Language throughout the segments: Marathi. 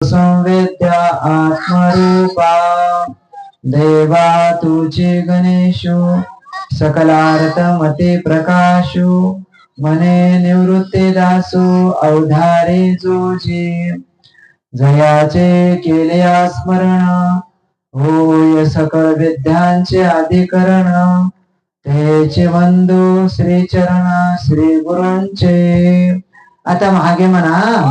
संवेद्या आत्मरूपा। देवा तुचे गणेशु सकलार्थ मते प्रकाशु। मने निवृत्ते दासो अवधारे जोजी। जयाचे केले स्मरण होय सकळ विद्यांचे अधिकरण। तेचे बंधू श्री चरण श्री गुरूंचे आता मागे म्हणा.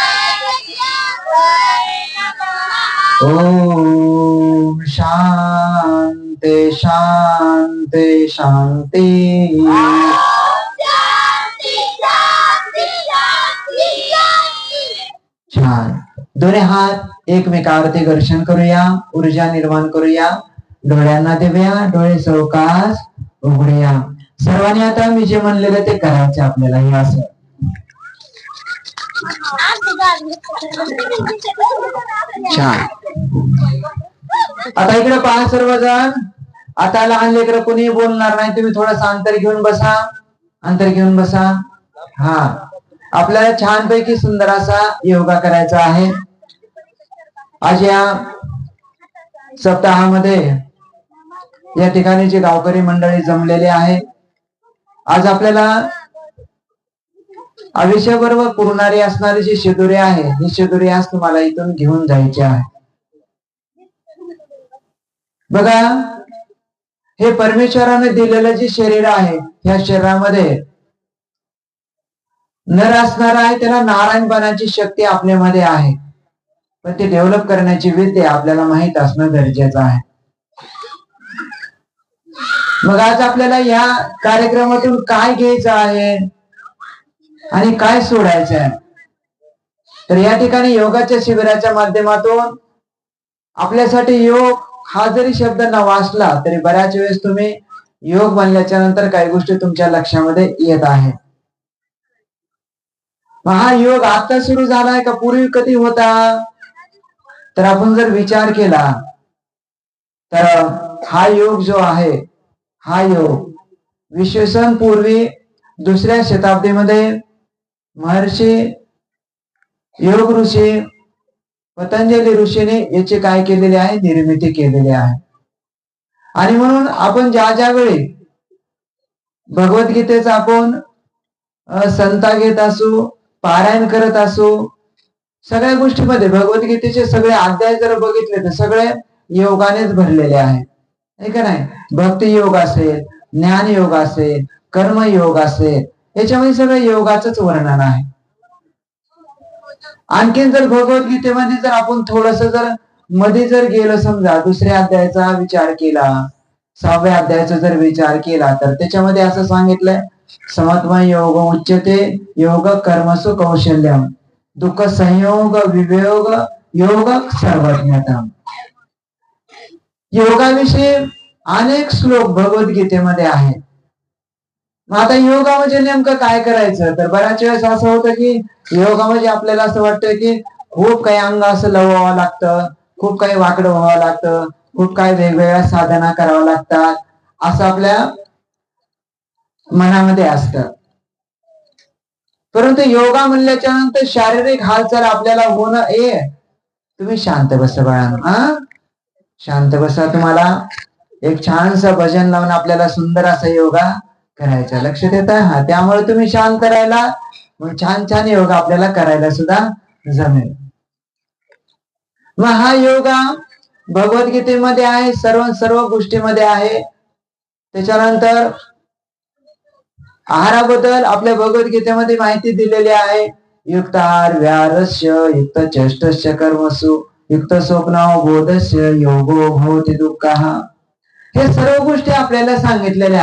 ओम शांती शांती शांती। छान। दोन्ही हात एकमेकावरती घर्षण करूया, ऊर्जा निर्माण करूया. डोळ्यांना देऊया, डोळे चौकास उघडूया. सर्वांनी आता मी जे म्हणलेलं ते करायचे आपल्याला, हे असं. छान. आता इकडे पहा सर्वजण. आता लहान लेकर कोणी बोलणार नाही. तुम्ही थोडस अंतर घेऊन बसा. अंतर घेऊन बसा. हा. आपल्याला छानपैकी सुंदर असा योगा करायचा आहे. आज या सप्ताहामध्ये या ठिकाणी जे गावकरी मंडळी जमलेले आहे आज आपल्याला आयुष्यभर पुरणारी असणारी जी शेदुरे आहे ही शेदुरे आज तुम्हाला इथून घेऊन जायची आहे. बघा हे परमेश्वराने दिलेलं जे शरीर आहे ह्या शरीरामध्ये नर असणार आहे त्याला नारायण शक्ती आपल्यामध्ये आहे. पण ते डेव्हलप करण्याची विद्या आपल्याला माहीत असणं गरजेचं आहे. मग आज आपल्याला या कार्यक्रमातून काय घ्यायचं आहे? आणि काय सोडायचं आहे? तर या ठिकाणी योगाच्या शिबिराच्या माध्यमातून आपल्यासाठी योग हा जरी शब्द न वाचला तरी बऱ्याच वेळेस तुम्ही योग बनल्याच्या नंतर काही गोष्टी तुमच्या लक्षामध्ये येत आहेत. मग हा योग आता सुरू झालाय का? पूर्वी कधी होता? तर आपण जर विचार केला तर हा योग जो आहे हा योग विश्वसन पूर्वी दुसऱ्या शताब्दीमध्ये महर्षी योग ऋषी पतंजली ऋषीने याचे काय केलेले आहे? निर्मिती केलेली आहे. आणि म्हणून आपण ज्या ज्या वेळी भगवद्गीतेचा आपण संता घेत असू पारायण करत असू सगळ्या गोष्टीमध्ये भगवद्गीतेचे सगळे अध्याय जर बघितले तर सगळे योगानेच भरलेले आहेत. का नाही? भक्ती योग असेल ज्ञान योग असेल कर्मयोग असेल याच्यामध्ये सगळं योगाच वर्णन आहे. आणखीन जर भगवद्गीतेमध्ये जर आपण थोडस जर मध्ये जर गेलो समजा दुसऱ्या अध्यायाचा विचार केला सहाव्या अध्यायाचा जर विचार केला तर त्याच्यामध्ये असं सांगितलंय समत्मा योग उच्चते योग कर्मसु कौशल्यम दुःख संयोग विवेयोग योग सर्वज्ञता योगाविषयी अनेक श्लोक भगवद्गीतेमध्ये आहेत. मग आता योगा म्हणजे नेमकं काय करायचं? तर बऱ्याच वेळेस असं होतं की योगा म्हणजे आपल्याला असं वाटतं की खूप काही अंग असं लवावं लागतं खूप काही वाकडं व्हावं लागतं खूप काही वेगवेगळ्या साधना कराव्या लागतात असं आपल्या मनामध्ये असतं. परंतु योगा म्हणल्याच्या नंतर शारीरिक हालचाल आपल्याला होणं ए तुम्ही शांत बसा बाळांनो हा? शांत बसा तुम्हाला. एक छानसं भजन लावून आपल्याला सुंदर असा योगा करायच्या लक्ष देता हा त्यामुळे तुम्ही शांत करायला छान छान योगा आपल्याला करायला सुद्धा जमेल. मग हा योगा भगवद्गीतेमध्ये आहे सर्व सर्व गोष्टीमध्ये आहे. त्याच्यानंतर आहाराबद्दल आपल्या भगवद्गीतेमध्ये माहिती दिलेली आहे. युक्त आहार व्यारस्य युक्त चेष्टस्य कर्मसु युक्त स्वप्न बोधस्य योगो भवती दुःख. हे सर्व गोष्टी आपल्याला सांगितलेल्या